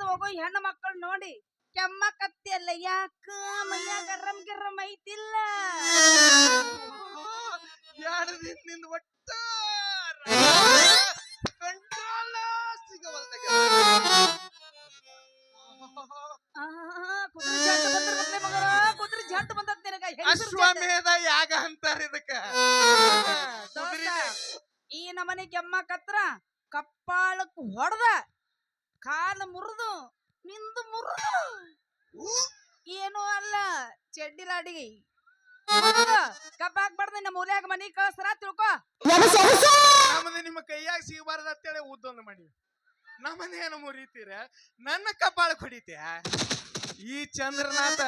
ಹಿಡಿದು ಹೋಗೋ ಹೆಣ್ಣು ಮಕ್ಕಳು ನೋಡಿ. ಕೆಮ್ಮ ಕತ್ತಿಯಲ್ಲ ಯಾಕ ಮೈಯಾಗ ಗರಂ ಗಿರಂ ಐತಿಲ್ಲ. ಎರಡು ದಿನದಿಂದ ಒಟ್ಟ ಕಂಟ್ರೋಲ್ ಸಿಗವಲ್ದಾಗ ಆ, ಕುದುರೆ ಜಂಟ ನಿನಗ. ಅಶ್ವಮೇಧ ಯಾಗ ಅಂತಾರ ಇದಕ್ಕ. ಈ ನಮನಿ ಕೆಮ್ಮ ಕತ್ರ ಕಪ್ಪಾಳಕ್ ಹೊಡೆದ. ಕಾಲು ಮುರಿದು ನಿಂದು ಮುರಿದು. ಏನು ಅಲ್ಲ ಚೆಡ್ಡಿಲಾಡಿಗೆ ಕಬ್ಬ ಹಾಕ್ಬಾರ್ದು ನಮ್ಮ ಮೂಲ್ಯಾಗ ಮನಿ ಕಳ್ಸರ ತಿಳ್ಕೊ. ನಮ್ಮದು ನಿಮ್ಮ ಕೈಯಾಗ ಸಿಗಬಾರ್ದ ಅಂತೇಳಿ ಉದ್ದೊಂದು ಮಾಡಿ. ಏನು ಮುರಿತೀರ? ನನ್ನ ಕಬ್ಬಾಳ ಹೊಡಿತೀಯ ಈ ಚಂದ್ರನಾಥ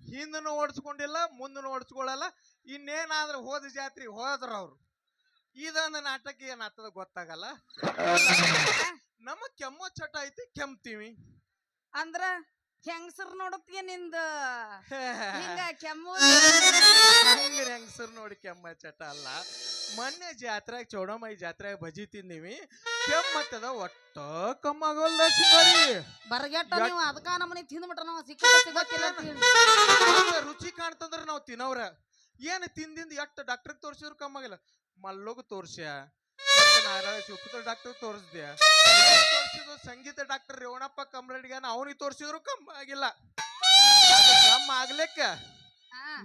ಹಿಂದನು ಓಡಿಸ್ಕೊಂಡಿಲ್ಲ ಮುಂದನು ಓಡಿಸ್ಕೊಳ್ಳಲ್ಲ ಇನ್ನೇನಾದ್ರೂ ಹೋದ ಜಾತ್ರೆ ಹೋದ್ರ ಅವ್ರು. ಇದೊಂದು ನಾಟಕ ಏನಾಗ್ತದ ಗೊತ್ತಾಗಲ್ಲ. ನಮ್ಮ ಕೆಮ್ಮ ಚಟ ಐತಿ ಕೆಮ್ತೀವಿ. ಅಂದ್ರ ಹೆಂಗಸರ್ ನೋಡತ್ಗೆ ನಿಂದ? ಹಿಂಗ ಕೆಮ್ಮು? ಹಂಗ್ರಿ ಹೆಂಗಸರ್ ನೋಡಿ ಕೆಮ್ಮ ಚಟ ಅಲ್ಲ. ಮೊನ್ನೆ ಜಾತ್ರೆ ಚೌಡಮೈ ಜಾತ್ರೆ ಬಜಿ ತಿಂದೀವಿ. ಕೆಮ್ಮತ್ತದ ಒಟ್ಟ ಕಮ್ಮಾಗಲ್ಲ ಸಿಗೋರಿ ಬರಗೆಟ್ಟ ನೀವು ಅದಕ್ಕ ನಮ್ಮನಿ ತಿಂದ್ಬಿಟ್ರ ನಾವು ಸಿಕ್ಕ ರುಚಿ ಕಾಣ್ತಂದ್ರ ನಾವು ತಿನ್ನವ್ರ. ಏನ್ ತಿಂದಿಂದ ಎಷ್ಟ್ ಡಾಕ್ಟರ್ ತೋರ್ಸಿದ್ರು ಕಮ್ಮಾಗಿಲ್ಲ. ಮಲ್ಲೋಗ ತೋರ್ಸ್ಯ? ಶಿವಪುತ್ರ ಡಾಕ್ಟರ್ ತೋರಿಸ್ದೆ ತೋರ್ಸಿದ್ರು ಸಂಗೀತ ಡಾಕ್ಟರ್ ರೇವಣಪ್ಪ ಕಮ್ರಡಿಗಾನ ಅವನಿಗೆ ತೋರಿಸಿದ್ರು ಕಮ್ಮ ಆಗಿಲ್ಲ. ಕಮ್ಮ ಆಗ್ಲಿಕ್ಕ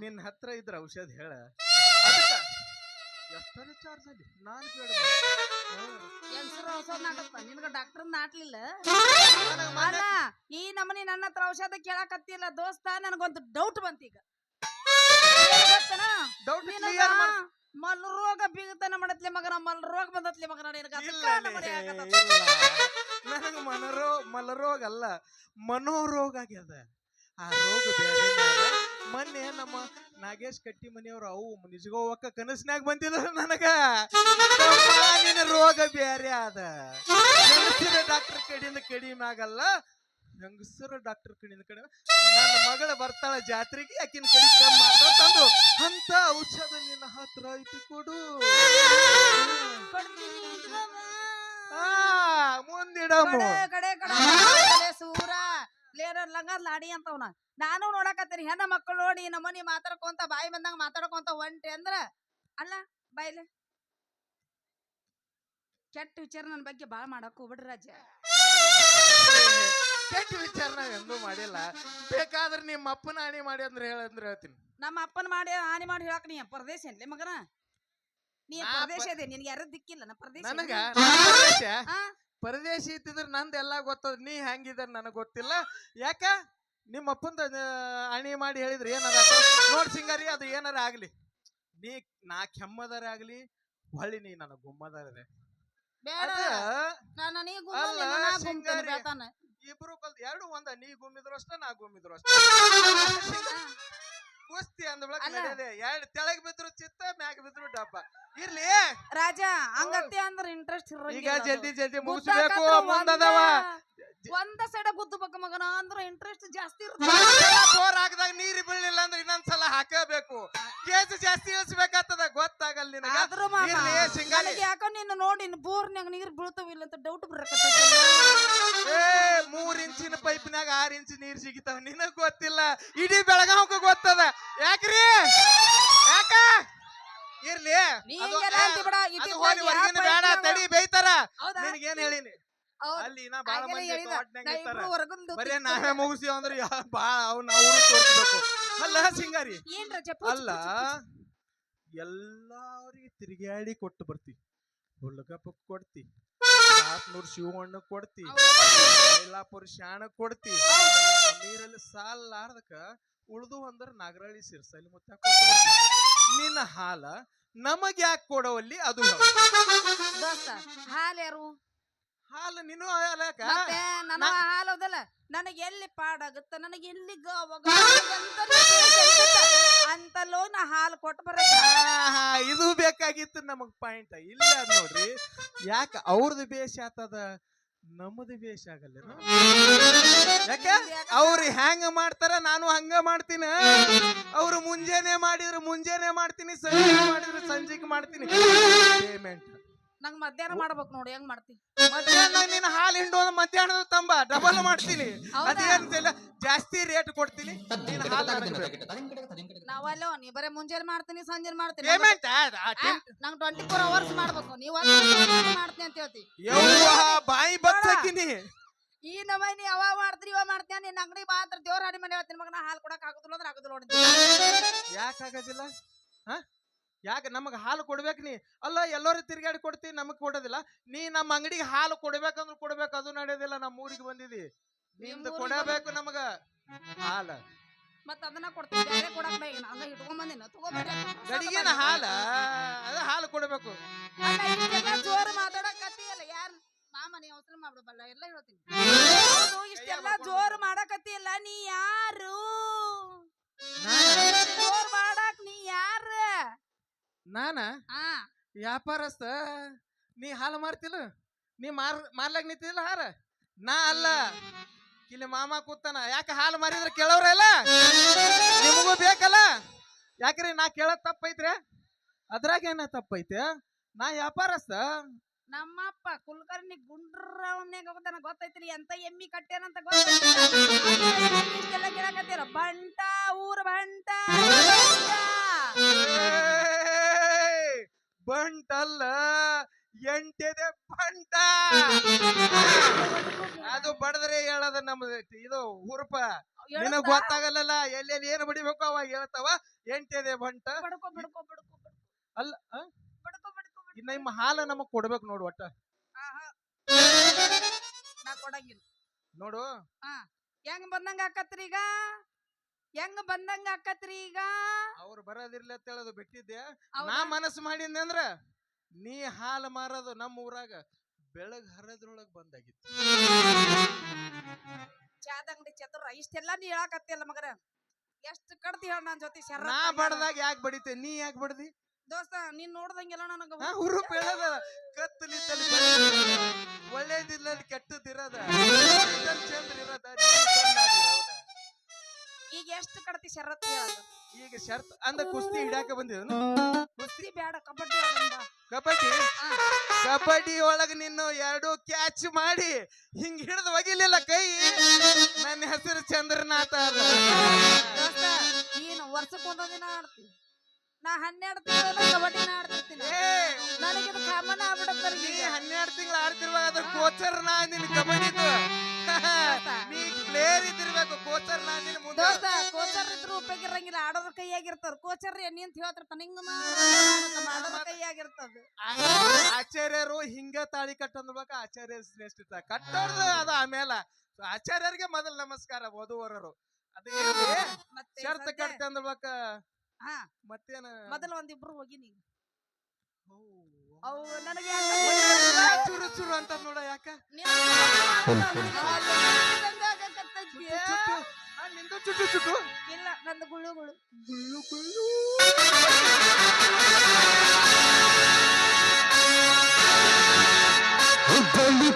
ನಿನ್ ನಿನ್ನ ಹತ್ರ ಇದ್ರ ಔಷಧ ಹೇಳ. ಅದಕ್ಕ ಎಷ್ಟರ ಚಾರ್ಜ್ ಅಲ್ಲಿ? ನಾನು ಬೇಡ ಔಷಧ ನಿನಗ ಡಾಕ್ಟರ್ ನಾಟ್ಲಿಲ್ಲ ಈ ನಮನಿ ನನ್ನ ಹತ್ರ ಔಷಧ ಕೇಳಾಕತ್ತಿಲ್ಲ. ದೋಸ್ತ ನನಗೊಂದು ಡೌಟ್ ಬಂತ ಈಗ. ಏನ್ ಗೊತ್ತನ? ಡೌಟ್ ಕ್ಲಿಯರ್ ಮಾಡಿ ಮಲ್ ರೋಗ ಬೀಗತನ ಮಾಡತ್ಲಿ ಮಗನ ಮಲ್ ರೋಗ ಬಂದತ್ಲಿ ಮಗನ ನಿನಗ. ನನಗ ಮನರೋ ಮಲರೋಗ ಅಲ್ಲ ಮನೋರೋಗ ಆಗ್ಯದ ಆ ರೋಗ ಬೇರೆ ಮೊನ್ನೆ ನಮ್ಮ ನಾಗೇಶ್ ಕಟ್ಟಿ ಮನೆಯವ್ರು ಅವು ನಿಜಗೋವಕ್ಕ ಕನಸಿನಾಗ ಬಂದಿಲ್ಲ ನನಗ. ನಿನ್ನ ರೋಗ ಬೇರೆ ಅದ ಡಾಕ್ಟರ್ ಕಡಿಯಿಂದ ಕಡಿಮೆ ಆಗಲ್ಲ. ಹೆಂಗಸರ ಡಾಕ್ಟರ್ ಕಡೆಯಿಂದ ಕಡೆ ನನ್ನ ಮಗಳ ಬರ್ತಾಳ ಜಾತ್ರೆಗೆ ಆಕಿನ ಕಡೆ ತಂದು ಅಂತ ಔಷಧ ನಿನ್ನ ಹತ್ರ ಐತಿ ಕೊಡು. ಮುಂದಿಡಮು ಕಡೆ ಸೂರ. ಲೇರ ಲಂಗ ಲಾಡಿ ಅಂತವನ ನಾನು ನೋಡಕತ್ತೀನಿ ಹೆಣ್ಣ ಮಕ್ಕಳು ನೋಡಿ ನಮ್ಮನಿ ಮಾತಾಡ್ಕೊಂತ ಬಾಯಿ ಬಂದಂಗ ಮಾತಾಡ್ಕೊಂತ ಒಂಟಿ ಅಂದ್ರ ಅಲ್ಲ ಬಾಯ್ಲೆ. ಕೆಟ್ಟ ವಿಚಾರ ನನ್ನ ಬಗ್ಗೆ ಬಾಳ ಮಾಡಕ್ ಹೋಗ್ಬಿಡ್ರಿ ರಾಜ ಕೆಟ್ಟ ವಿಚಾರ ನಾವ್ ಎಂದೂ ಮಾಡಿಲ್ಲ. ಬೇಕಾದ್ರೆ ನಿಮ್ಮ ಅಪ್ಪನ ಹಾನಿ ಮಾಡಿ ಅಂದ್ರೆ ಹೇಳಂದ್ರೆ ಹೇಳ್ತೀನಿ. ನಮ್ಮ ಅಪ್ಪನ ಮಾಡಿ ಹಾನಿ ಮಾಡಿ ಹೇಳಕ್ ನೀ ಪರದೇಶ ಏನ್ಲಿ ಮಗನ? ನೀ ಪರದೇಶ ಪ- ಇದೆ ನಿನ್ಗೆ ಯಾರು ದಿಕ್ಕಿಲ್ಲ ನಾ ಪರದೇಶ ನನಗ? ಇತ್ತಿದ್ರೆ ನಂದು ಎಲ್ಲ ಗೊತ್ತದ ನೀ ಹೆಂಗಿದ ನನಗೆ ಗೊತ್ತಿಲ್ಲ. ಯಾಕ? ನಿಮ್ಮ ಅಪ್ಪಂದ ಅಣಿ ಮಾಡಿ ಹೇಳಿದ್ರೆ ಏನಾರ ನೋಡ್ ಸಿಂಗಾರಿ ಅದು ಏನಾರ ಆಗ್ಲಿ. ನೀ ನಾ ಕೆಮ್ಮದಾರ ಆಗ್ಲಿ ಹೊಳ್ಳಿ ನೀ ನನ್ನ ಗುಮ್ಮದಾರ. ಬೇಡ. ನಾನು ನೀ ಗುಮ್ಮ ಅಲ್ಲ, ನೀನು ನಾ ಗುಮ್ತೇನೆ ಸಿಂಗಾರಿ. ಬೇತಾನ. ಇಬ್ರು ಕಲ್ತ್ ಎರಡು ಒಂದ ನೀ ಗುಮ್ಮಿದ್ರು ಅಷ್ಟ ನಾ ಗುಮ್ಮಿದ್ರು ಅಷ್ಟ ಕುಸ್ತಿ ಅಂದ ಬಳಕ ಅಲ್ಲ. ನಡೆಯದೆ ಎರಡು ತೆಳಗ್ ಬಿದ್ರು ಚಿತ್ತ ಮ್ಯಾಗ ಬಿದ್ರು ಡಬ್ಬ. ಇರ್ಲಿ. ರಾಜ ಹಂಗತ್ತೆ ಅಂದ್ರ ಇಂಟ್ರೆಸ್ಟ್ ಈಗ ಜಲ್ದಿ ಜಲ್ದಿ ಮುಗಿಸ್ಬೇಕು ಮುಂದದವ. ಒಂದ- ಸೈಡ ಗುದ್ದಬೇಕು ಮಗನ ಅಂದ್ರ ಇಂಟ್ರೆಸ್ಟ್ ಜಾಸ್ತಿ ಬೋರ್ ಹಾಕಿದಾಗ ನೀರು ಬೀಳಲಿಲ್ಲ ಅಂದ್ರೆ ಇನ್ನೊಂದ್ಸಲ ಹಾಕಬೇಕು. ಕೇಸ್ ಜಾಸ್ತಿ ಇಳಿಸ್ಬೇಕಾಗ್ತದ ಗೊತ್ತಾಗಲ್ಲ ನಿನಗ. ಆದ್ರೂ ಮಾಮ, ಇರ್ಲಿ ಸಿಂಗಾಲಿ. ನನಗೆ ಯಾಕೋ ನಿನ್ನ ನೋಡಿ ಬೋರ್ನಾಗ ನೀರ್ ಬೀಳ್ತವಿಲ್ಲ ಅಂತ ಡೌಟ್ ಬರಕತ್ತೈತಿ. ಏ ಮೂರ್ ಇಂಚಿನ ಪೈಪ್ನಾಗ ಆರ್ ಇಂಚ್ ನೀರ್ ಸಿಗಿತಾವ. ನಿನಗ್ ಗೊತ್ತಿಲ್ಲ ಇಡೀ ಬೆಳಗಾವ್ಕ ಗೊತ್ತದ. ಯಾಕ್ರಿ? ಯಾಕ? ಇರ್ಲಿ. ನೀ ಅದು- ಹಿಂಗೆಲ್ಲ ಏ, ಅಂತಿ ಬಿಡ, ಅದು ಹೋಗ್ಲಿ ಯಾವ ಹೊರಗಿನ ಬೇಡ ತಡಿ ಬೈತಾರ ಹೌದಾ? ನಿನಗೇನ್ ಹೇಳಿನಿ? ಹೌದ್. ಅಲ್ಲಿ ನಾ ಬಾಳ ಆಗಲೇ ಮಂದಿ ಹೇಳಿದ. ತೋಟ್ನ್ಯಾಗ ನಾ ಇರ್ತಾರ. ಇಬ್ರು ಹೊರಗೊಂದು ಬರೇ ತಿಕ್ಕು. ನಾವೇ ಮುಗಿಸಿ ಅಂದ್ರೆ ಯಾ ಬಾಳ ಅವ್ನ ಅವ್ರು ತೋರಿಸ್ಬೇಕು. ಅಲ್ಲ ಸಿಂಗಾರಿ. ಏನ್ರ ಅಲ್ಲ ಎಲ್ಲಾರಿಗೆ ತಿರುಗಾಡಿ ಕೊಟ್ಟು ಬರ್ತಿ. ಹುಲ್ಲಗಪ್ಪಕ್ ಕೊಡ್ತಿ. ಸಾತ್ನೂರ್ ಶಿವಣ್ಣ ಕೊಡ್ತಿ. ಮೈಲಾಪುರ ಶಾಣ ಕೊಡ್ತಿ. ನೀರಲ್ಲಿ ಸಾಲಾರ್ದಕ ಉಳ್ದು ಅಂದ್ರ ನಾಗರಳ್ಳಿ ಸಿರ್ಸಲಿ ಮುತ್ತ ನಿನ್ನ ಹಾಲ ನಮಗ್ ಯಾಕೆ ಕೊಡವಲ್ಲಿ ಅದು ಹಾಲು ದೋಸ್ತ ಹಾಲ್ ಯಾರು? ಹಾಲು ನೀನು ಅಲಕ ಮತ್ತೆ ನನ್ನ ಹಾಲು ನನಗೆ ಎಲ್ಲಿ ಪಾಡಾಗುತ್ತ ನನಗೆ ಎಲ್ಲಿ ಗಾವಾಗ ಅಂತ ಲೋನ್ ಹಾಲು ಕೊಟ್ಟು ಬರ ಆಹಾ, ಇದು ಬೇಕಾಗಿತ್ತು ನಮಗ್ ಪಾಯಿಂಟ್ ಇಲ್ಲ ಅದ್ ನೋಡ್ರಿ ಯಾಕ ಅವ್ರದ್ದು ಬೇಷ ಆತದ ನಮ್ದು ಬೇಷ ಆಗಲ್ಲ ಯಾಕ? ಅವ್ರು ಹ್ಯಾಂಗ ಮಾಡ್ತಾರ ನಾನು ಹಂಗ ಮಾಡ್ತೀನಿ. ಅವ್ರು ಮುಂಜಾನೆ ಮಾಡಿದ್ರು ಮುಂಜಾನೆ ಮಾಡ್ತೀನಿ ಸಂಜೆ ಮಾಡಿದ್ರು ಸಂಜೆಗೆ ಮಾಡ್ತೀನಿ. ಪೇಮೆಂಟ್ ನಂಗ್ ಮಧ್ಯಾಹ್ನ ಮಾಡ್ಬೇಕು ನೋಡಿ ಹೆಂಗ್ ಮಾಡ್ತಿ? ಮಧ್ಯಾಹ್ನ ನೀನು ಹಾಲು ಹಿಂಡು ಮಧ್ಯಾಹ್ನದ ತಂಬ ಡಬಲ್ ಮಾಡ್ತೀನಿ? ಅದೇನಿಲ್ಲ ಜಾಸ್ತಿ ರೇಟ್ ಕೊಡ್ತೀನಿ. ನೀನು ಹಾಲು ನಾವಲ್ಲೋ ನೀ ಬರೇ ಮುಂಜಾನೆ ಮಾಡ್ತೀನಿ ಸಂಜೆ ಮಾಡ್ತೀನಿ. ಪೇಮೆಂಟ್ ನಂಗ್ ಟ್ವೆಂಟಿ ಫೋರ್ ಅವರ್ಸ್ ಮಾಡ್ಬೇಕು. ನೀವು ಮಾಡ್ತೀನಿ ಅಂತ ಹೇಳ್ತಿ. ಬಾಯಿ ನೀ. ಈ ನಮನಿ ಅವ ಮಾಡ್ತೀರಿ ಇವ ಮಾಡ್ತೀನಿ ನಿನ್ನ ಅಂಗಡಿ ಬಾತ್ರ ದೇವ್ರ ಹಾಡಿ ಮನೆ ಹೇಳ್ತೀನಿ ಮಗನ ಹಾಲು ಕೊಡಕ್ ಆಗುದಿಲ್ಲ ಅಂದ್ರೆ ಆಗುದಿಲ್ಲ ನೋಡಿ. ಯಾಕೆ ಆಗೋದಿಲ್ಲ? ಹ? ಯಾಕೆ ನಮಗೆ ಹಾಲು ಕೊಡ್ಬೇಕು ನೀ? ಅಲ್ಲ ಎಲ್ಲರೂ ತಿರುಗಾಡಿ ಕೊಡ್ತಿ ನಮಗ್ ಕೊಡೋದಿಲ್ಲ. ನೀ ನಮ್ಮ ಅಂಗಡಿಗೆ ಹಾಲು ಕೊಡ್ಬೇಕಂದ್ರೆ ಕೊಡ್ಬೇಕು ಅದು ನಡೆಯೋದಿಲ್ಲ ನಮ್ಮ ಊರಿಗೆ ಬಂದಿದಿ. ನಿಮ್ದು ಕೊಡಬೇಕು ನಮಗ ಹಾಲು. ಮತ್ತ ಅದನ್ನ ಕೊಡ್ತೀನಿ ಬೇರೆ ಕೊಡಕ್ ಬೈ ಹಂಗ ಇಟ್ಕೊಂಡ್ ಬಂದಿನ ತಗೋಬೇಡ್ರಿ ಗಡಿಗೆನ ಹಾಲ ಅದ ಹಾಲು ಕೊಡ್ಬೇಕು. ವ್ಯಾಪಾರಸ್ಥ ನೀ ಹಾಲು ಮಾರ್ತಿಲ್ಲ, ನೀ ಮಾರ್, ಮಾರ್ಲಾಗ ನಿಂತಿಲ್ಲ ಹಾರ? ನಾ ಅಲ್ಲ. ಇಲ್ಲಿ ಮಾಮ ಕೂತಾನ, ಯಾಕೆ ಹಾಲು ಮಾರಿದ್ರೆ ಕೇಳವ್ರ ಇಲ್ಲ? ನಿಮಗೂ ಬೇಕಲ್ಲ? ಯಾಕ್ರಿ ನಾ ಕೇಳೋದ್ ತಪ್ಪೈತ್ರ? ಅದ್ರಾಗ ಏನ ತಪ್ಪೈತೆ? ನಾ ವ್ಯಾಪಾರಸ್ಥ ನಮ್ಮಪ್ಪ ಕುಲಕರ್ಣಿ ಗುಂಡ್ರವನ್ಯಾಗ ಹೋಗ್ತಾನ, ಗೊತ್ತೈತ್ರಿ ಎಂತ ಎಮ್ಮಿ ಕಟ್ಟೇನಂತ ಗೊತ್ತೈತಿ ಬಂಟ, ಊರ ಬಂಟ! ಬಂಟಲ್ಲ ಎಂಟಿದೆ ಬಂಟ ಅದು ಬಡದ್ರೆ ಹೇಳದ ನಮ್ದು ಇದು ಹುರುಪ. ನಿನಗ್ ಹೇಳುತ್ತಾ? ಗೊತ್ತಾಗಲ್ಲ ಎಲ್ಲೆಲ್ಲಿ ಏನು ಬಡಿಬೇಕು ಅವಾಗ ಹೇಳ್ತಾವ ಎಂಟಿದೆ ಬಂಟ ಅಲ್ಲ. ಇನ್ನ ನಿಮ್ಮ ಹಾಲು ನಮಗ್ ಕೊಡ್ಬೇಕು ನೋಡು ಒಟ್ಟ. ಕೊಡಂಗಿಲ್ಲ. ನೋಡು. ಹೆಂಗ್ ಬಂದಂಗ ಆಕತ್ರಿ ಈಗ ಹೆಂಗ್ ಬಂದಂಗ ಆಕತ್ರಿ ಈಗ? ಅವ್ರು ಬರೋದಿರ್ಲಿ ಅಂತ ಹೇಳೋದು ಬಿಟ್ಟಿದ್ದೆ? ನಾ ಮನಸ್ಸು ಮಾಡಿದ್ದೆ ಅಂದ್ರ ನೀ ಹಾಲು ಮಾರೋದು ನಮ್ಮ ಊರಾಗ ಬೆಳಗ್ ಹರದ್ರೊಳಗ್ ಬಂದಾಗಿತ್ತು. ಚಾದ ಅಂಗಡಿ ಚತುರ ಇಷ್ಟೆಲ್ಲ ನೀ ಹೇಳಕತ್ತಿಯಲ್ಲ ಮಗರ? ಎಷ್ಟು ಕಡ್ತಿ ಹೇಳ ನನ್ ಜೊತೆ ಶರ ನಾ ಬಡ್ದಾಗ ಯಾಕೆ ಬಡಿತೆ? ನೀ ಯಾಕೆ ಬಡ್ದಿ? ದೋಸ್ತ ನೀನ್ ನೋಡ್ದಂಗೆಲ್ಲ ನನಗ ಹುರುಪ್ ಹೇಳದ. ಈಗ ಶರ್ತ್ ಅಂದ ಕುಸ್ತಿ ಹಿಡ್ಯಾಕ ಬಂದಿದನು ಕುಸ್ತಿ ಬೇಡ ಕಬಡ್ಡಿ ಆಡೋಣ ಬಾ. ಕಬಡ್ಡಿ. ಕಬಡ್ಡಿ ಒಳಗ ನಿನ್ನ ಎರಡು ಕ್ಯಾಚ್ ಮಾಡಿ ಹಿಂಗ್ ಹಿಡಿದು ಒಗಿಲಿಲ್ಲ ಕೈ. ನನ್ನ ಹೆಸರು ಚಂದ್ರನಾಥ ಅದ. ದೋಸ್ತ ನೀನು ವರ್ಷಕ್ಕೆ ಒಂದೊಂದ್ ದಿನ ಆಡ್ತಿ ನಾ ಹನ್ನೆರಡು ತಿಂಗಳ ಕಬಡ್ಡಿನ ಆಡ್ತಿರ್ತೀನಿ. ಏ ನನಗಿದು ಕಾಮನ್ ಆಗ್ಬಿಡತ್ತಲ್ಲ ನೀ ಹನ್ನೆರಡು ತಿಂಗಳು ಆಡ್ತಿರುವಾಗ ಅದ್ರ ಕೋಚರ್ ನಾ ನಿನ್ ಕಬಡ್ಡಿದು ನೀ ಪ್ಲೇಯರ್ ಇದ್ದಿರ್ಬೇಕು ಕೋಚರ್ ನಾ ನಿನ್ ಮುಂದೆ ದೋಸ್ತ ಕೋಚರ್ ಇದ್ರು ಉಪಯೋಗ ಇರಂಗಿಲ್ಲ ಆಡೋದ್ರ ಆಗಿರ್ತಾರ ಕೋಚರ್ ಅಂತ ಹೇಳ್ತಿರ್ತಾನ ಹಿಂಗ ಮಾಡೋದ್ರ ಕೈಯಾಗಿರ್ತದ ಆಚಾರ್ಯರು ಹಿಂಗ ತಾಳಿ ಕಟ್ಟಂದ್ಬೇಕು ಆಚಾರ್ಯ ಶ್ರೇಷ್ಠ. ಕಟ್ಟೋರ್ದು ಅದು ಆಮೇಲೆ ಆಚಾರ್ಯರಿಗೆ ಮೊದಲ ನಮಸ್ಕಾರ ಓದುವರರು ಅದೇ ಶರ್ತ್ ಹಾ ಮತ್ತೇನ ಮೊದಲ ಒಂದಿಬ್ರು ಹೋಗಿ ನೀವು ಅವು ನನಗೆ ಚುರು ಚುರು ಅಂತ ನೋಡ ಯಾಕ ನಿಂದು ಚುಟ್ಟು ಚುಟ್ಟು. ಇಲ್ಲ ನಂದು ಗುಳ್ಳುಗಳು. ಗುಳ್ಳು ಗುಳ್ಳು. ಹುಬ್ಬಳ್ಳಿ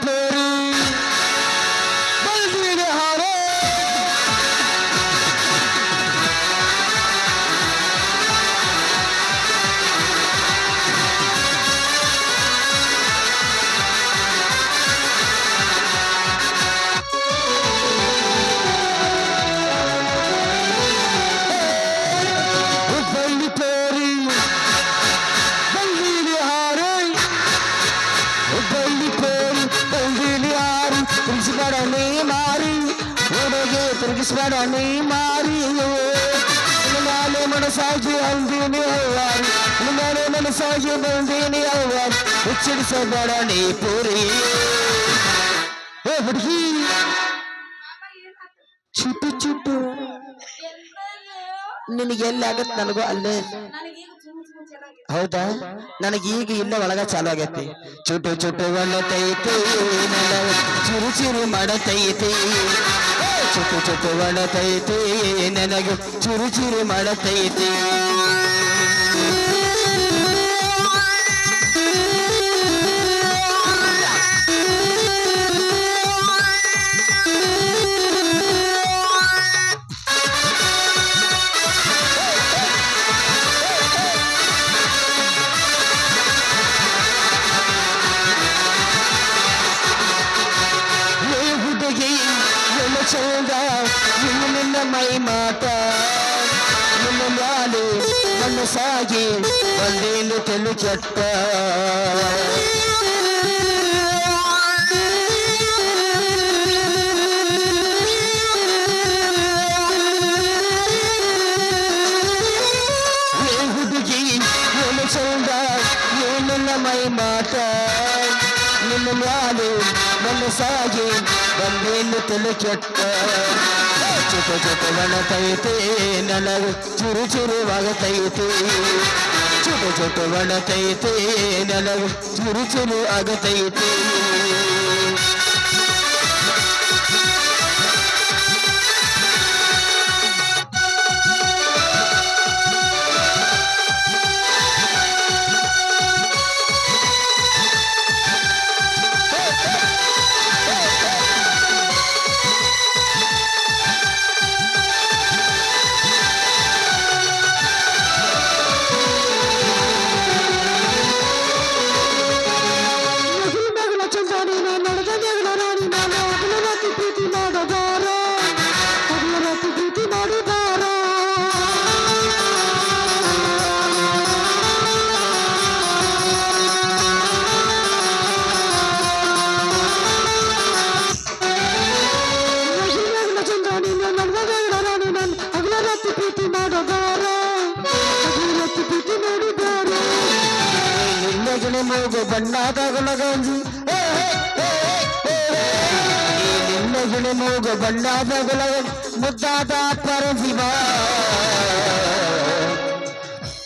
ఈశ్వరని మారియో నాలే మనసాగి అందిని అవ్వాలి నాలే మనసాగి బందిని అవ్వాలి ఉచ్చరిసబడని పూరి ఏ బుడికి ಚುಟ್ಟು ಚುಟ್ಟು ನಿನಗೆಲ್ಲಾಗತ್ತೆ ನನಗೂ ಅಲ್ಲೇ ಹೌದಾ? ನನಗೆ ಈಗ ಇಲ್ಲ ಒಳಗ ಚಾಲು ಆಗೈತಿ. ಚುಟು ಚುಟು ನೆಲ ಚಿರು ಚಿರು ಮಾಡತೈತಿ. ಚುಟು ಚುಟು ಒಣತೈತಿ ನನಗೆ ಚಿರು ಚಿರು ಮಾಡತೈತಿ. ఊరికి వందేళ్ళు తెలు చెత్త మాట నిన్ను మాలు నన్ను సాగి వందేళ్ళు తెలు చెత్త ಚುಟ ಚುಟವಣತೈತೆ ನನಗ ಚುರು ಚುರುವಾಗತೈತೆ ಚುಟ ಚುಟವಣತೈತೆ ನನಗ ಚುರು ಚುರು ಆಗತೈತೆ ಮೂಗು ನಿನ್ನ ನಿನ್ನಗನೆ ಮೂಗು ಮುದ್ದಾದ ಪರಜಿವ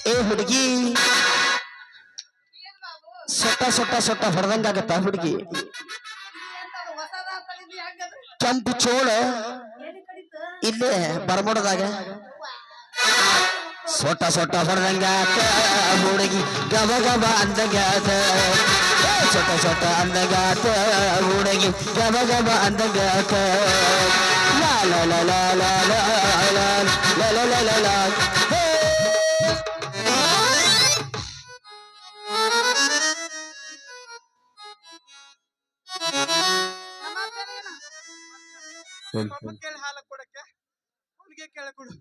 ಏ, ಹುಡುಗಿ. ಸೊಟ್ಟ ಸೊಟ್ಟ ಸೊಟ್ಟ ಹೊಡೆದಂಗಾಗತ್ತ ಹುಡುಗಿ. ಕೆಂಪು ಚೋಳ ಇಲ್ಲೇ ಬರಮೋಡದಾಗ. ಸೊಟ್ಟ ಸೊಟ್ಟ ಹೊಡೆದಂಗಾತ ಹುಡುಗಿ. ಗಬ ಗಬ ಅಂದಂಗಾತ ಏ, ಸೊಟ್ಟ ಸೊಟ್ಟ ಅಂದಂಗಾತ ಹುಡುಗಿ ಗಬ ಗಬ ಅಂದಂಗಾತ ಲಾ ಲಾ ಲಾ ಲಾ ಲಾ ಲಾ ಲಾ ಲಾ ಲಾ ಲಾ ಲಾ ಲಾ ಹೇ. ಪಾಪ ಕೇಳಿ ಹಾಲ ಕೊಡಕ್ಕೆ ಅವನಿಗೆ ಕೇಳ ಕೊಡು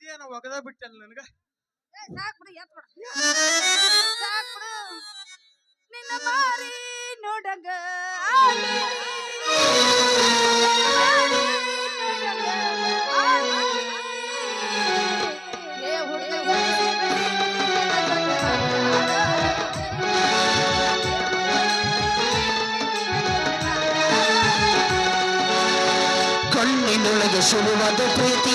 ಇದೇನ ಒಗದ ಬಿಟ್ಟಲ್ಲ ನನಗ ಸಾಕ್ ಬಿಡು ಎತ್ ಬಿಡು ಸಾಕ್ ಬಿಡು ನಿನ್ನ ಮಾರಿ ನೋಡಂಗ ಕಣ್ಣಿನೊಳಗೆ ಸುಳುವಾದ ಪ್ರೀತಿ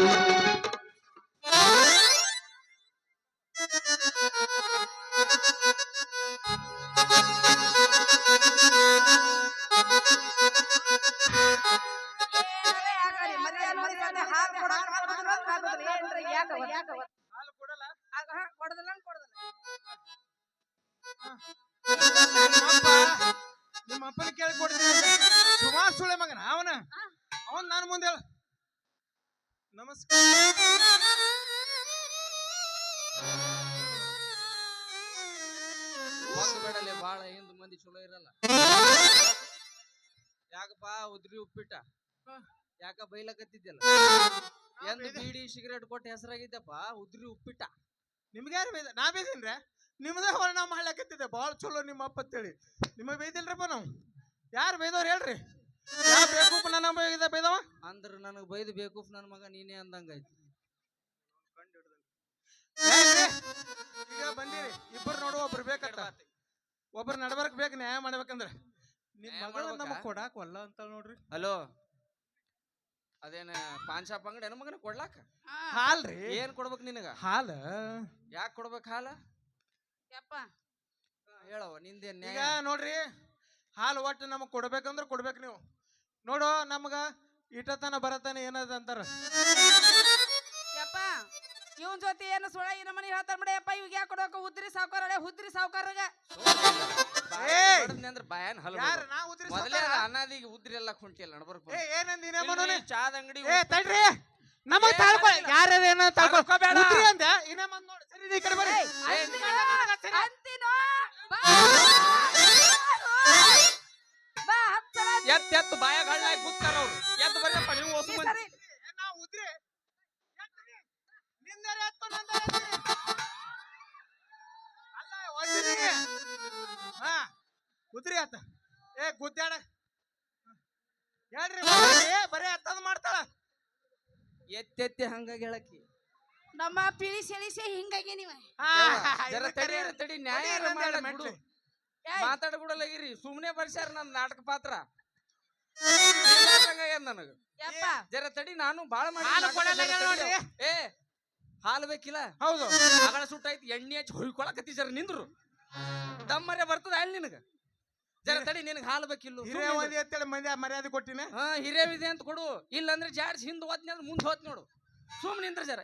ನಿಮ್ಮ ಅಪ್ಪನ ಕೇಳಿ ಕೊಡ್ತೀನಿ ಸುಮಾರು ಸುಳೆ ಮಗನ? ಅವನ? ಅವನ್ ನಾನು ಮುಂದೆ ಹೇಳ. ನಮಸ್ಕಾರ. ಬೇಡಲೆ ಬಾಳ ಹಿಂದ್ ಮಂದಿ ಚಲೋ ಇರಲ್ಲ. ಯಾಕಪ್ಪ ಉದ್ರಿ ಉಪ್ಪಿಟ್ಟ? ಯಾಕ ಬೈಲಕತ್ತಿದ್ಯಲ್ಲ? ಎಂದು ಬೀಡಿ ಸಿಗರೇಟ್ ಕೊಟ್ಟು ಹೆಸರಾಗಿದ್ದಪ್ಪ ಉದ್ರಿ ಉಪ್ಪಿಟ್ಟ. ನಿಮ್ಗ್ಯಾರು ಬೈದ? ನಾ ಬೈದಿನ್ರೆ? ನಿಮ್ದೇ ವರ್ಣ ಮಾಡ್ಲಕತ್ತಿದ್ದೆ ಭಾಳ ಚಲೋ ನಿಮ್ಮ ಅಪ್ಪ ಅಂತೇಳಿ. ನಿಮಗೆ ಬೈದಿಲ್ರಪ್ಪ ನಾವು? ಯಾರು ಬೈದವ್ರು ಹೇಳ್ರಿ? ಯಾವ ಬೇಕು ನನ್ನ ಬೈದ ಬೈದವ? ಅಂದ್ರ ನನಗೆ ಬೈದ್ ಬೇಕು ನನ್ನ ಮಗ ನೀನೇ ಅಂದಂಗಾಯ್ತು ಏನ್ರಿ? ಈಗ ಬಂದಿರಿ ಇಬ್ಬರು ನೋಡು ಒಬ್ರು ಬೇಕಂತ. ಒಬ್ರು ನಡ್ಬರ್ಕ್ ಬೇಕು ನ್ಯಾಯ ಮಾಡ್ಬೇಕಂದ್ರ. ನಿಮ್ ನ್ಯಾಯ ಮಗಳು ಮಾಡ್ಬೇಕಾ? ನಮಗ್ ಕೊಡಾಕ್ ಒಲ್ಲ ಅಂತ ನೋಡ್ರಿ. ಹಲೋ? ಅದೇನ ಪಾನ್ ಶಾಪ್ ಅಂಗಡಿ ಹೆಣ್ಣು ಮಗನ ಕೊಡ್ಲಾಕ? ಹಾಲ್ ಹಾಲ್ರಿ? ಏನ್ ಕೊಡ್ಬೇಕು ನಿನಗ? ಹಾಲ? ಯಾಕೆ ಕೊಡ್ಬೇಕು ಹಾಲ? ಯಪ್ಪ. ಹೇಳೋ ಹೇಳವ್ವ ನಿಂದೇನ್ ಈಗ ನೋಡ್ರಿ ಹಾಲು ಒಟ್ಟು ನಮಗ್ ಕೊಡ್ಬೇಕಂದ್ರ ಕೊಡ್ಬೇಕು ನೀವು. ನೋಡು ನಮ್ಗ ಇಟತನ ಬರತನ ಏನದ ಅಂತಾರ? ಯಪ್ಪ ಇವನ್ ಜೊತೆ ಏನು ಸುಳ ಏನ ಮನೆ ಹೇಳ್ತಾರ ಬಿಡ ಯಪ್ಪ ಇವಾಗ ಯಾಕೆ ಕೊಡೋಕ ಉದ್ರಿ ಸಾವ್ಕಾರ ಉದ್ರಿ ಹುದ್ರಿ ಸಾವ್ಕಾರಗ ಏಯ್! ಅಂದ್ರ ಬಾಯನ್ ಹಲ ಯಾರ? ನಾ ಉದ್ರಿ ಮೊದಲೇ? ಅನಾದಿಗೆ ಉದ್ರಿ ಎಲ್ಲ ಕುಂಟಿಲ್ಲ ನಡ್ಬರ್ಕ್ ಏ ಏನಂದಿನ ಮನೋನೆ? ಚಾದ ಅಂಗಡಿ ಏ ತಡ್ರಿ. ನಮಗ್ ಏ, ತಾಳ್ಕೊ ಅದಿಲ್ಲ. ಯಾರ್ಯಾರ ಏನ ತಾಳ್ಕೊ ತಡ್ಕೋಬೇಡ. ಉದ್ರಿ ಅಂದ. ಇನ್ನ ಮಂದ್ ನೋಡಿ. ಸರಿ ಈ ಕಡೆ ಬರ್ರಿ ಏ, ಅಂತಿನೋ, ಅಂತಿನೋ, ಬಾ. ಬಾ. ಎತ್ ಎತ್ತು ಬಾಯಾಗ ಗುತ್ತಾರ ಅವ್ರು. ಎದ್ದು ಬರ್ರಪ್ಪ ನೀವು ಹೊಸ ಈ ಸರಿ ಹಾ ಉದ್ರಿ ಆತ. ಏ ಗುದ್ದಾಡ ಹೇಳ್ರಿ ಬರೇ ಬರೀ ಎತ್ತದ್ ಮಾಡ್ತಾಳ. ಎತ್ತೆತ್ತಿ ಹಂಗಾಗಿ ಹೇಳಕಿ ನಮ್ಮ ಪಿಳಿಸಿ ಎಳಿಸಿ ಹಿಂಗಾಗಿ ನೀವ. ಹಾ, ಜರ ತಡಿ. ತಡಿ ನ್ಯಾಯ ಹೊಡೀರಿ ಮಾತಾಡ ಬಿಡು. ಮಾತಾಡ್ಬಿಡಲಾಗಿರಿ ಸುಮ್ನೆ ಬರ್ಸ್ಯಾರ ನನ್ ನಾಟಕ ಪಾತ್ರ. ನನಗ? ಯಪ್ಪ. ಜರ ತಡಿ ನಾನು ಬಾಳ ಮಾಡಿ ಹಾಲು ಕೊಡಲ್ಲ. ನೋಡ್ರಿ. ಏ ಹಾಲು ಬೇಕಿಲ್ಲ? ಹೌದು. ಸುಟ್ಟಾಯ್ತು ಸುಟ್ಟೈತಿ ಎಣ್ಣೆ ಹಚ್ಚಿ ಹೊಯ್ಕೊಳಕತ್ತಿ ಜರ ನಿಂದ್ರು. ದಮ್ಮರೆ ಬರ್ತದ ಅಲ್ಲಿ ನಿನಗ? ಜರ ತಡಿ ನಿನಗೆ ಹಾಲು ಬೇಕಿಲ್ಲ. ಹಿರಿಯ ಮಂದಿ ಅಂತೇಳಿ ಮಂದಿ ಮರ್ಯಾದೆ ಕೊಟ್ಟಿನ? ಹಾ ಹಿರಿಯವಿದೆ ಅಂತ ಕೊಡು. ಇಲ್ಲಂದ್ರೆ ಜಾಡ್ಸ್ ಹಿಂದ್ ಹೋದ್ನಿ ಅಂದ್ರೆ ಮುಂದೆ ಹೋತ್ ನೋಡು. ಸುಮ್ ನಿಂದ್ರ ಜರ.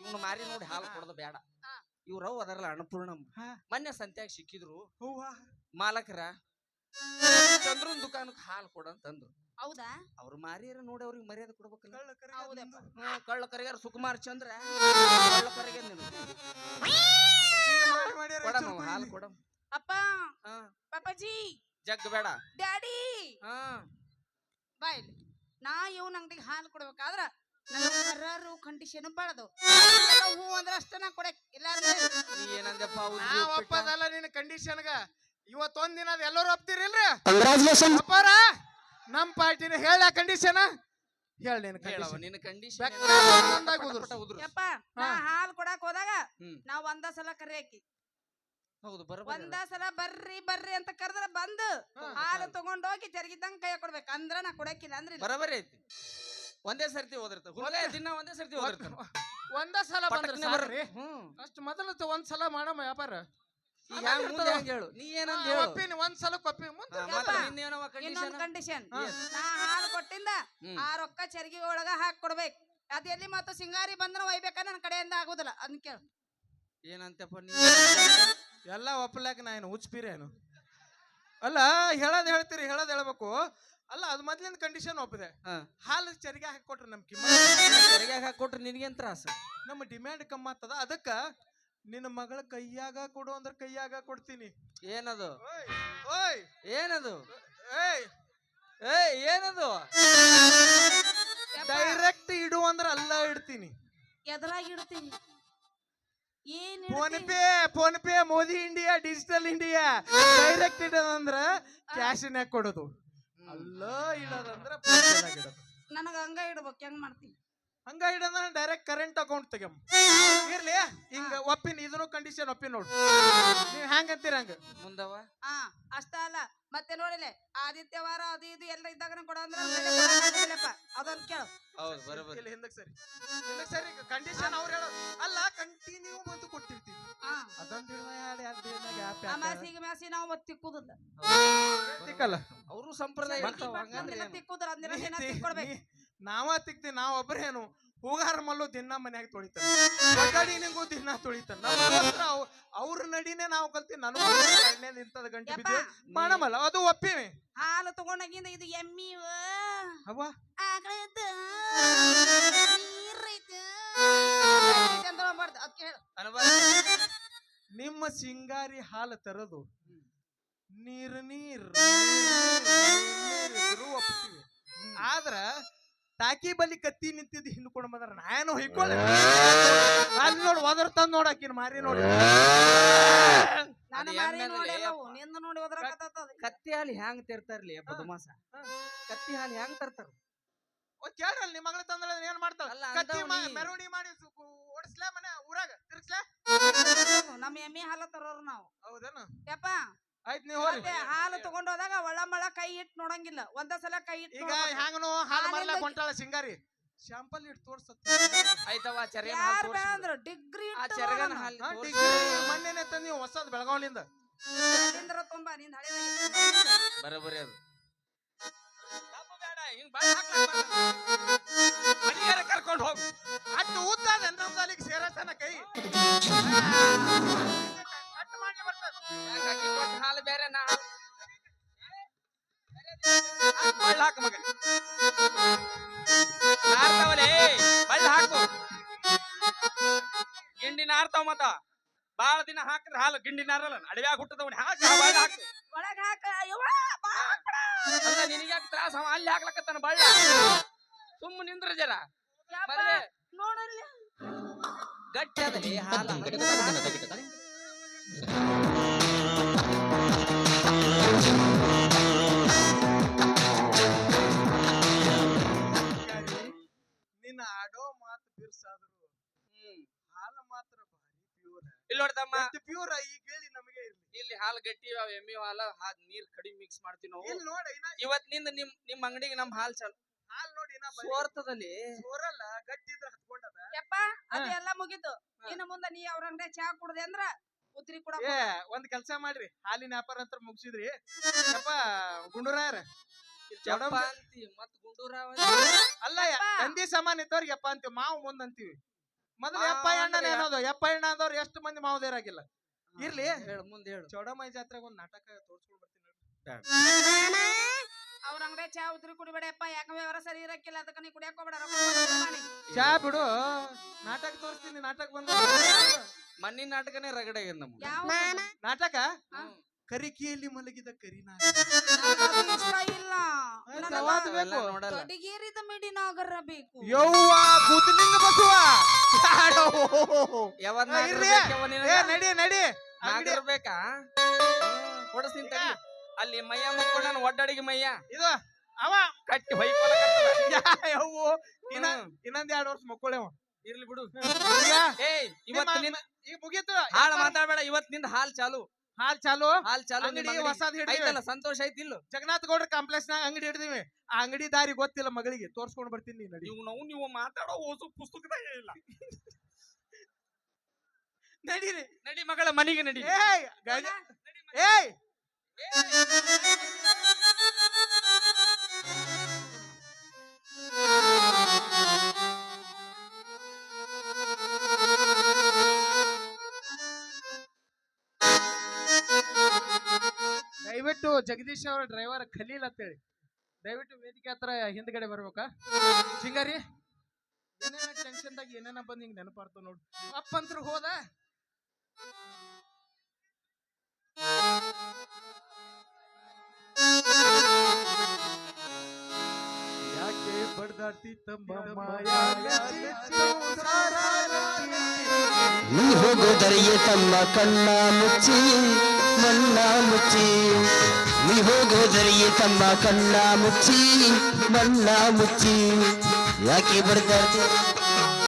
ಇವ್ನು ಮಾರಿ ನೋಡಿ ಹಾಲು ಕೊಡೋದು ಬೇಡ. ಇವ್ರ ಇವ್ರವ್ ಅದರಲ್ಲ ಅನ್ನಪೂರ್ಣಮ್ಮ ಹಾ. ಮೊನ್ನೆ ಸಂತ್ಯಾಗ ಸಿಕ್ಕಿದ್ರು. ಹೂವಾ. ಮಾಲಕರ ಚಂದ್ರನ್ ದುಕಾನಕ್ಕೆ ಹಾಲು ಕೊಡಂತಂದ್ರು ಹೌದಾ? ಅವ್ರ ಮಾರಿಯರ ನೋಡಿ ಅವ್ರಿಗೆ ಮರ್ಯಾದೆ ಕೊಡ್ಬೇಕಲ್ಲ. ಕಳ್ಳ ಕರಿ ಹೌದಪ್ಪ. ಹ್ಮ್ ಕಳ್ಳ ಕರಿಗಾರ ಸುಕುಮಾರ್ ಚಂದ್ರ ಕಳ್ಳ ಕರಿಗೆ ನೀನು ಹಿಂಗ್ ಮಾಡಿ ಮಾಡ್ಯಾರ ಕೊಡಮ್ಮ ಹೆಚ್ಚು ಹಾಲು ಕೊಯ್ಲಿ. ಅಪ್ಪ ಹಾ. ಪಾಪಾಜಿ. ಜಗ್ ಬೇಡ. ಡ್ಯಾಡಿ. ಹಾ. ಬಾಯ್ ಇಲ್ಲಿ. ನಾ ಇವನ್ ಅಂಗಡಿಗೆ ಹಾಲು ಕೊಡ್ಬೇಕಾದ್ರ ನನ್ನ ಕರ್ರರು ಕಂಡೀಷನ್ ಬಾಳದು ಹೂ ಅಂದ್ರೆ ಅಷ್ಟ ನಾ ಕೊಡಕ್. ಇಲ್ಲ ಅಂದ್ರೆ ನೀ ಏನಂದಪ್ಪ ನಾ? ಒಪ್ಪದಲ್ಲ ನಿನ್ನ ಕಂಡೀಷನ್ಗ ಇವತ್ತೊಂದ್ ದಿನ ಅದ್ ಎಲ್ಲರೂ ಒಪ್ತಿರಿಲ್ರಿ? ಕಂಗ್ರಾಚುಲೇಷನ್ ಅಪ್ಪಾರ. ನಮ್ ಪಾರ್ಟಿನ ಹೇಳ ಕಂಡೀಷನ್ ಹೇಳ ನಿನ್ನ ನಿನ್ನ ಕಂಡೀಷನ್ ಯಪ್ಪ ನಾ ಹಾಲು ಕೊಡಕ್ ಹೋದಾಗ ಹ್ಮ್. ನಾ ಒಂದ ಸಲ ಕರಿಯಾಕಿ ಹೌದು ಬರಬರ ಒಂದ ಸಲ ಬರ್ರಿ ಬರ್ರಿ ಅಂತ ಕರೆದ್ರ ಬಂದು ಹಾಲು ತಗೊಂಡ್ ಹೋಗಿ ತೆರಗಿದ್ದಂಗ ಕೈ ಕೊಡ್ಬೇಕು. ಅಂದ್ರ ನಾ ಕೊಡಕಿಲ್ಲ ಅಂದ್ರೆ ಬರಬರಿ ಐತಿ. ಒಂದೇ ಸರ್ತಿ ಓದಿರ್ತ. ಹುಲ್ಲೆ ದಿನ ಒಂದೇ ಸರ್ತಿ ಓದಿರ್ತಾನ. ಒಂದ ಸಲ ಬಂದ್ರೆ ಅಷ್ಟು ಮೊದಲು ಒಂದ್ ಸಲ ಮಾಡಮ್ಮ ವ್ಯಾಪಾರ. ಹೇಳು. ನೀ ಏನಂತ ಹೇಳು. ಒಪ್ಪಿನಿ ಒಂದ್ ಸಲ ಕೊಪ್ಪಿ ಮುಂದೆ ಇನ್ನೊಂದ್ ಕಂಡೀಷನ್ ನಾ ಹಾಲು ಕೊಟ್ಟಿಂದ. ಆ ರೊಕ್ಕ ಚರ್ಗಿ ಒಳಗ ಹಾಕಿ ಕೊಡ್ಬೇಕು. ಅದ ಎಲ್ಲಿ ಮತ್ತು ಸಿಂಗಾರಿ ಬಂದ್ರ ಒಯ್ಬೇಕ? ನನ್ನ ಕಡೆಯಿಂದ ಆಗುದಿಲ್ಲ. ಅದನ್ನ ಕೇಳು. ಏನಂತಪ್ಪ ನೀ ಎಲ್ಲ ಒಪ್ಪಲಾಕ ನಾ ಏನು ಹುಚ್ಚಿಪೀರಿ ಏನು? ಅಲ್ಲ ಹೇಳೋದು ಹೇಳ್ತೀರಿ ಹೇಳೋದ್ ಹೇಳ್ಬೇಕು. ಅಲ್ಲ ಅದು ಮೊದ್ಲಿನ ಕಂಡೀಷನ್ ಒಪ್ಪಿದೆ. ಹಾಲು ಚರಿಗೆ ಹಾಕಿ ಕೊಟ್ರಿ ನಮ್ ಕಿಮ್ಮ ಚರಿಗೆ ಹಾಕಿ ಕೊಟ್ರಿ ನಿನಗೇನ್ ತ್ರಾಸ? ನಮ್ಮ ಡಿಮ್ಯಾಂಡ್ ಕಮ್ಮಿ ಆಗ್ತದ. ಅದಕ್ಕ ನಿನ್ನ ಮಗಳ ಕೈಯಾಗ ಕೊಡು ಅಂದ್ರೆ ಕೈಯಾಗ ಕೊಡ್ತೀನಿ. ಏನದು? ಓಯ್ ಓಯ್. ಏನದು? ಏಯ್. ಏ ಏನದು? ಡೈರೆಕ್ಟ್ ಇಡು ಅಂದ್ರೆ ಅಲ್ಲ ಇಡ್ತೀನಿ. ಎದ್ರಾಗ ಇಡ್ತೀನಿ? ಏನ್ PhonePe PhonePe Modi India digital India direct ಇಡೋದಂದ್ರ ಕ್ಯಾಶನ್ಯಾಗ ಕೊಡೋದು. ಅಲ್ಲ ಇಡೋದಂದ್ರ ನನಗ ಹಂಗ ಇಡ್ಬೇಕು ಹೆಂಗ್ ಮಾಡ್ತಿ ಹಂಗ ಇಡಂದ್ರ ಡೈರೆಕ್ಟ್ ಕರೆಂಟ್ ಅಕೌಂಟ್ ತೆಗೆಮ್ ಇರ್ಲಿ ಹಿಂಗ ಒಪ್ಪಿನ ಇದನ್ನು ಕಂಡೀಷನ್ ಒಪ್ಪಿನ ನೋಡು. ನೀವ್ ಹ್ಯಾಂಗ ಅಂತೀರ ಹಂಗ? ಮುಂದವ? ಹಾ ಅಷ್ಟ ಅಲ್ಲ ಮತ್ತೆ ನೋಡಿಲೆ ಆದಿತ್ಯವಾರ ಅದು ಇದು ಎಲ್ಲ ಇದ್ದಾಗ ಕೊಡ ಅದನ್ನ ಕೇಳ. ಹೌದು ಬರೋಬರಿ. ಇಲ್ಲಿ ಹಿಂದಕ್ಕೆ ಸರಿ. ಹಿಂದಕ್ಕೆ ಸರಿ ಕಂಡೀಷನ್ ಅವ್ರು ಹೇಳೋದು. ಅಲ್ಲ ಕಂಟಿನ್ಯೂ ಮುಂದು ಕೊಟ್ಟಿರ್ತೀವಿ ಹಾ. ಅದೊಂದ್ ದಿನ ಎರಡು ಎರಡು ದಿನ ಗ್ಯಾಪ್ ಅಮಾಸಿಗೆ ಮ್ಯಾಸಿ ನಾವು ಮತ್ತೆ ತಿಕ್ಕುದಿಲ್ಲ. ತಿಕ್ಕಲ್ಲ. ಅವರು ಸಂಪ್ರದಾಯ? ತಿಕ್ಕುದ್ರ ಅಂದಿನ ನೀ ದಿನ ತಿಕ್ಕೊಡ್ಬೇಕು. ನಾವ ತಿಕ್ತಿ ನಾವ್ ಒಬ್ರೇನು ಹೂಗಾರ ಮಲ್ಲು ದಿನ ಮನ್ಯಾಗ ತೊಳಿತಾನ ನಿಂಗೂ ದಿನ ತೊಳಿತ ಅವ್ರ ನಡಿನೇ ನಾವು ಕಲ್ತಿ ನನಗೂ ಇಂಥದ್ ಗಂಟೆ ಬಿದ್ದೆ ಮಾಡಮಲ್ಲ ಅದು ಒಪ್ಪಿವಿ ಹಾಲು ತಗೊಂಡಾಗಿಂದ ಇದು ಎಮ್ಮಿ ಅವ್ವ ನಿಮ್ಮ ಸಿಂಗಾರಿ ಹಾಲು ತರದು ನೀರ್ ನೀರು ನೀರು ಒಪ್ತೀವಿ ಆದ್ರ ಟಾಕಿ ಬಲಿ ಕತ್ತಿ ನಿಂತಿದ್ದು ಹಿಂದ್ಕೊಂಡು ಬಂದ್ರ ನಾನು ಹೊಯ್ಕೊಳ್ಳಿ ಅಲ್ಲಿ ನೋಡಿ ಒದರ್ ತಂದ್ ನೋಡಾಕಿನ ಮಾರಿ ನೋಡಿ. ನಾನು ಅದು ಮಾರಿ ನೋಡಿಲ್ಲ ಅಪ್ಪ. ನಿಂದು ನೋಡಿ ಕತ್ತಿ ಹಾಲು ಹ್ಯಾಂಗ್ ತರ್ತಾರ್ಲಿ ಬದಮಾಸ. ಕತ್ತಿ ಹಾಲು ಹ್ಯಾಂಗ್ ತರ್ತಾರ? ಕೇಳ್ರಲ್ಲಿ ನಿಮ್ಮ ಮಗಳ ತಂದ್ರ ಏನ್ ಮಾಡ್ತಾಳ? ಅಲ್ಲ, ಕತ್ತಿ ಅಂದವ್ ಮಾ- ನೀ. ಮಾಡಿ ಓಡಿಸ್ಲಾ ಮನೆ ಊರಾಗ ತಿರ್ಗ್ಸ್ಲಾ? ನಮ್ಮ ಎಮ್ಮಿ ಹಾಲ ತರೋರು ನಾವು. ಹೌದೇನು? ಯಪ್ಪ ಆಯ್ತ್ ನೀವು ಹೋರಿ. ಮತ್ತೆ ಹಾಲು ತಗೊಂಡ್ ಹೋದಾಗ ಒಳ ಮಳ ಕೈ ಇಟ್ಟು ನೋಡಂಗಿಲ್ಲ. ಒಂದ ಸಲ ಕೈ ಇಟ್ಟು ಈಗ ಹ್ಯಾಂಗನು ಹಾಲು ಮರಲ ಕೊಂಟಾಳ ಹೊಂಟಾಳ ಸಿಂಗಾರಿ ಶಾಂಪಲ್ ಇಟ್ಟು ತೋರ್ಸತ್ತ ಆಯ್ತವ ಚರ್ಯನ ಯಾರ್ ಬೇ ತೋರ್ಸ್ಬಿಡು. ಡಿಗ್ರಿ ಆ ಚರಗನ ಹಾಲು ಮೊನ್ನೆನೆ ತಂದಿ ಹೊಸದ್ ಬೆಳಗಾವ್ಲಿಂದ. ತುಂಬಾ ನಿಂದ ಹಳೆ ಬರಬರಿ ಅದು. ತಪ್ಪು ಬೇಡ ಹಿಂಗ್ ಬಾಳ್ ಹಾಕ್ಲಾಕ್. ಬೇರೆ ನಾ ಬಳ್ಳ ಹಾಕು ಮಗ ನಾರ್ತಾವಲೇ ಬಳ್ಳ ಹಾಕು. ಗಿಂಡಿ ನಾರ್ತಾವ ಮತ್ತ. ಬಾಳ ದಿನ ಹಾಕಿದ್ರ ಹಾಲು ಗಿಂಡಿ ನಾರಲ್ಲ ಅಡವ್ಯಾಗ ಹುಟ್ಟದವನ್. ಹಾಕಿ ಬಳ್ಳ ಹಾಕು. ಒಳಗ ಹಾಕ ಯವ್ವ, ಬಾ. ಅಲ್ಲ ನಿನಗ್ಯಾಕ ತ್ರಾಸ ಅವ? ಅಲ್ಲಿ ಹಾಕ್ಲಕತ್ತಾನ ಬಳ್ಳ? ಸುಮ್ಮ ನಿಂದ್ರ ಜರ. ನೋಡಲ್ಲಿ. ಗಟ್ಟಿ ಅದಲಿ ಹಾಲು. ಇಲ್ಲಿ ನೋಡ್ದಮ್ಮ ಪ್ಯೂರ್ ಈ ಕೇಳಿ ನಮಗೆ ಇರ್ಲಿ. ಇಲ್ಲಿ ಹಾಲು ಗಟ್ಟಿ ಅವ ಎಮ್ಮಿ ಹಾಲ ನೀರ್ ಕಡಿಮೆ ಮಿಕ್ಸ್ ಮಾಡ್ತೀವಿ ನಾವು. ಇಲ್ಲಿ ನೋಡ ಇವತ್ತಿನಿಂದ ನಿಮ್ ನಿಮ್ ಅಂಗಡಿಗೆ ನಮ್ ಹಾಲ್ ಚಾಲು. ಹಾಲ್ ನೋಡಿ ಸೋರ್ತದಲ್ಲಿ. ಸೋರಲ್ಲ ಗಟ್ಟಿ ಇದ್ರ ಹತ್ಕೊಂಡದ. ಯಪ್ಪ ಅದೆಲ್ಲ ಮುಗಿತು. ಇನ್ನು ಮುಂದೆ ನೀ ಅವ್ರ ಅಂಗಡಿ ಚಾ ಕುಡ್ದೆ ಅಂದ್ರ ಉತ್ರಿ ಕೂಡ ಒಂದ್ ಕೆಲ್ಸ ಮಾಡ್ರಿ. ಹಾಲಿನ ವ್ಯಾಪಾರ ಅಂತ ಮುಗಿಸಿದ್ರಿ. ಯಪ್ಪ ಅಂತಿ ಮತ್ ಗುಂಡೂರಾವ ಅಲ್ಲ. ತಂದಿ ಸಮಾನ ಇದ್ದವ್ರಿಗೆ ಯಪ್ಪ ಅಂತೀವಿ ಮಾವು ಮುಂದ್ ಅಂತೀವಿ. ಮೊದಲು ಯಪ್ಪ ಅಣ್ಣನ ಅಂದ್ರೆ ಏನೋದು ಯಪ್ಪ ಅಣ್ಣ ಅಂದವ್ರು ಎಷ್ಟು ಮಂದಿ ಮಾವದೇರಾಗಿಲ್ಲ ಇರ್ಲಿ. ಹೇಳು ಮುಂದೆ ಹೇಳು. ಚೌಡಮೈ ಜಾತ್ರೆಗೆ ಒಂದು ನಾಟಕ ತೋರ್ಸ್ಕೊಂಡ್ ಬರ್ತೀನಿ ಅವ್ರ ಅಂಗಡಿ ಚಾ ಉತ್ರಿ ಕುಡಿಬೇಡಪ್ಪ. ಯಾಕ ವ್ಯವಹಾರ ಸರಿ ಇರಕ್ಕಿಲ್ಲ. ಅದಕ್ಕೆ ನೀ ಕುಡಿಯಾಕ ಹೋಗ್ಬೇಡ. ಚಾ ಬಿಡು. ನಾಟಕ ತೋರಿಸ್ತೀನಿ ನಾಟಕ ಬಂದ ಮಣ್ಣಿನ ನಾಟಕನೇ ರಗಡೆ ನಮ್ಗೆ. ನಾಟಕ. ಕರಿಕೆಯಲ್ಲಿ ಮಲಗಿದ ಕರಿನಾಟಕ ನನಗದು ಇಲ್ಲ. ನೋಡಲ್ಲ. ಕಡಿಗೇರಿದ ಮಿಡಿನಾಗರ ಬೇಕು ಯವ್ವ ಗುದ್ಲಿಂಗ ಬಸವ. ಯಾಡೋ. ಏ ನಡಿ ನಡಿ. ನಾಲ್ಕು ಅಂಗಡಿ ಬೇಕಾ? ಕೊಡಿಸ್ತೀನಿ ತಡಿ ಅಲ್ಲಿ. ಮಯ್ಯ ಮಕ್ಕೊಂಡ ಒಡ್ಡಡಿಗೆ ಮಯ್ಯ ಇದು ಅವ. ಕಟ್ಟಿ ಹೊಯ್ಕೊಲ ಕಟ್ಟದ. ಯಾ- ಯವ್ವು. ಇನ್ನ ಹ್ಮ್. ಇನ್ನೊಂದ್ ಎರಡ್ ವರ್ಷ ಮಕ್ಕಳೇವ ಇರ್ಲಿ ಬಿಡು. ಏಯ್ ಇವತ್ತು ನಿನ್ನ ಈಗ ಮುಗೀತು. ಹಾಳ ಮಾತಾಡ್ಬೇಡ ಇವತ್ತಿನಿಂದ ನಿಂದ ಹಾಲ್ ಚಾಲು. ಹಾಲ್ ಚಾಲು? ಹಾಲ್ ಚಾಲು ಅಂಗಡಿ. ಹೊಸದ್ ಹಿಡಿದಲ್ಲ ಸಂತೋಷ ಐತಿ ಇಲ್ಲ ಜಗನ್ನಾಥ ಗೌಡ್ರ ಕಾಂಪ್ಲೆಕ್ಸ್ ನಾಗ ಅಂಗಡಿ ಹಿಡಿದಿವಿ. ಆ ಅಂಗಡಿ ದಾರಿ ಗೊತ್ತಿಲ್ಲ ಮಗಳಿಗೆ. ತೋರ್ಸ್ಕೊಂಡ್ ಬರ್ತೀನಿ ನೀ ನಡಿ. ನೀವು ನಾವು ನೀವು ಮಾತಾಡೋ ಓದು ಪುಸ್ತಕದಾಗ ಇಲ್ಲ. ನಡೀರಿ ನಡಿ ಮಗಳ ಮನೆಗೆ ನಡಿ. ಏಯ್! ಏಯ್! ಜಗದೀಶ್ ಅವರ ಡ್ರೈವರ್ ಖಲೀಲ್ ಅಂತೇಳಿ. ದಯವಿಟ್ಟು ವೇದಿಕೆ ಹತ್ರ ಹಿಂದ್ಗಡೆ ಬರ್ಬೇಕಾ? ಸಿಂಗಾರಿ ಏನೇನ ಟೆನ್ಷನ್ದಾಗ ಏನೇನ ಬಂದ್ ಹಿಂಗ್ ನೆನಪಾರ್ತ ನೋಡು. ಅಪ್ಪಂತ್ರ ಹೋದ? ಯಾಕೆ ಬಡ್ದಾಡ್ತಿ ತಮ್ಮ ನೀ ಹೋಗೋದರಿಯೇ ತಮ್ಮ ಕಣ್ಣ ಮುಚ್ಚಿ. ಮಣ್ಣ ಮುಚ್ಚಿ. ನೀ ಹೋಗೋದ ಸುಂದರಿಯ ತಮ್ಮ ಕಣ್ಣ ಮುಚ್ಚಿ ಮಣ್ಣ ಮುಚ್ಚಿ. ಯಾಕೆ ಬರ್ತಾ